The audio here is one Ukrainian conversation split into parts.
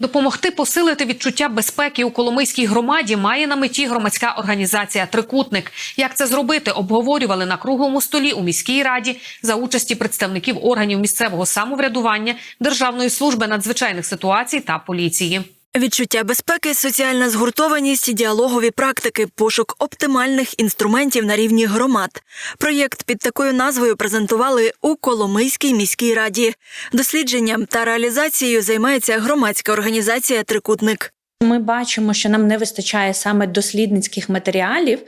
Допомогти посилити відчуття безпеки у Коломийській громаді має на меті громадська організація Трикутник. Як це зробити, обговорювали на круглому столі у міській раді за участі представників органів місцевого самоврядування, Державної служби надзвичайних ситуацій та поліції. Відчуття безпеки, соціальна згуртованість, діалогові практики, пошук оптимальних інструментів на рівні громад. Проєкт під такою назвою презентували у Коломийській міській раді. Дослідженням та реалізацією займається громадська організація Трикутник. Ми бачимо, що нам не вистачає саме дослідницьких матеріалів,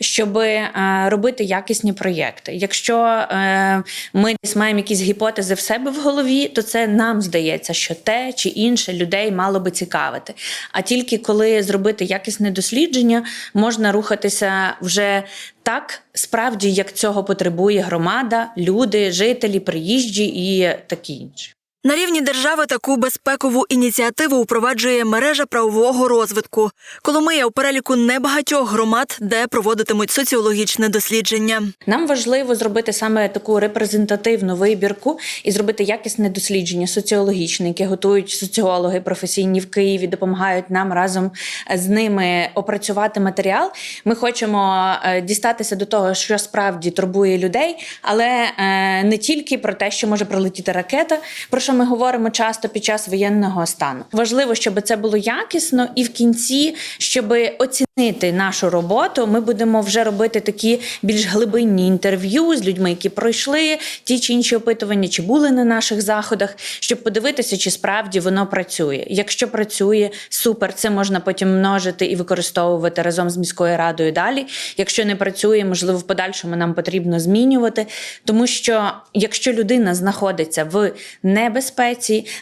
щоб е, робити якісні проєкти. Якщо е, ми маємо якісь гіпотези в себе в голові, то це нам здається, що те чи інше людей мало би цікавити. А тільки коли зробити якісне дослідження, можна рухатися вже так, справді, як цього потребує громада, люди, жителі, приїжджі і такі інші. На рівні держави таку безпекову ініціативу впроваджує мережа правового розвитку. Коломия у переліку небагатьох громад, де проводитимуть соціологічне дослідження. Нам важливо зробити саме таку репрезентативну вибірку і зробити якісне дослідження соціологічне, яке готують соціологи професійні в Києві, допомагають нам разом з ними опрацювати матеріал. Ми хочемо е, дістатися до того, що справді турбує людей, але е, не тільки про те, що може прилетіти ракета, про що ми говоримо часто під час воєнного стану. Важливо, щоб це було якісно, і в кінці, щоб оцінити нашу роботу, ми будемо вже робити такі більш глибинні інтерв'ю з людьми, які пройшли ті чи інші опитування, чи були на наших заходах, щоб подивитися, чи справді воно працює. Якщо працює, супер, це можна потім множити і використовувати разом з міською радою далі. Якщо не працює, можливо, в подальшому нам потрібно змінювати, тому що якщо людина знаходиться в небезпеці,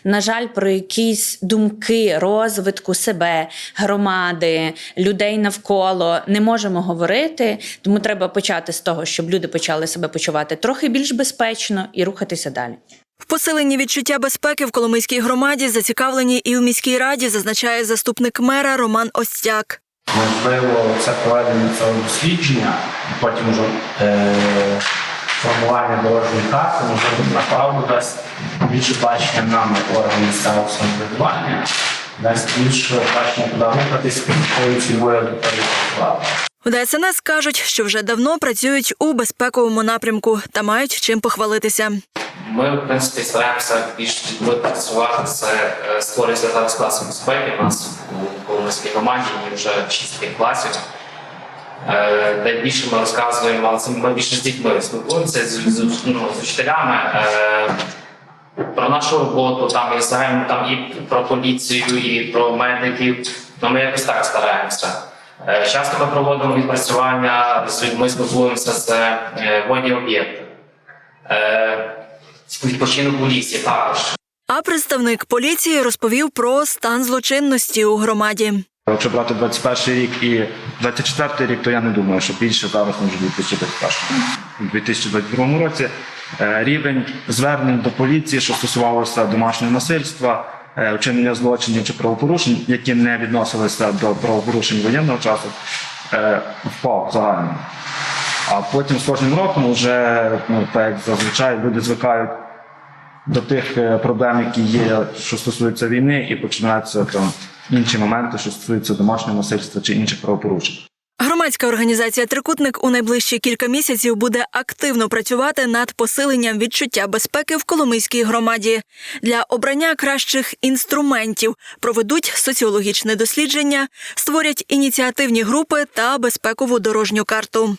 на жаль, про якісь думки розвитку себе, громади, людей навколо не можемо говорити. Тому треба почати з того, щоб люди почали себе почувати трохи більш безпечно і рухатися далі. В посиленні відчуття безпеки в Коломийській громаді зацікавлені і у міській раді, зазначає заступник мера Роман Остяк. Можливо, це проведення цього дослідження, і потім вже е, формування дорожньої карти, можливо, направду дасть більше бачення нам, як орган місцевого самоврядування, дасть більше бачення, куди рухатись, якою цілою працювати. У ДСНС кажуть, що вже давно працюють у безпековому напрямку та мають чим похвалитися. Ми, в принципі, стараємося більш працювати. Це е, створюється зараз класи безпеки. У нас у Коломийській команді є вже 6 класів. Е, Де більше ми розказуємо, але це ми більше з дітьми спілкуємося з, з, ну, з учителями. е, Про нашу роботу, там і загально там і про поліцію, і про медиків. Ну, ми якось так стараємося. Е, Часто ми проводимо відпрацювання з людьми, спілкуємося з е, водні об'єкти. Е, Відпочинок у лісі також. А представник поліції розповів про стан злочинності у громаді. Якщо брати 21 рік і 24 рік, то я не думаю, що більше зараз ніж у 2021. У 2022 році е, рівень звернень до поліції, що стосувалося домашнього насильства, е, вчинення злочинів чи правопорушень, які не відносилися до правопорушень воєнного часу, е, впав загально. А потім з кожним роком вже, ну, так як зазвичай, люди звикають до тих проблем, які є, що стосуються війни, і починаються там інші моменти, що стосуються домашнього насильства чи інших правопорушень. Громадська організація Трикутник у найближчі кілька місяців буде активно працювати над посиленням відчуття безпеки в Коломийській громаді. Для обрання кращих інструментів проведуть соціологічне дослідження, створять ініціативні групи та безпекову дорожню карту.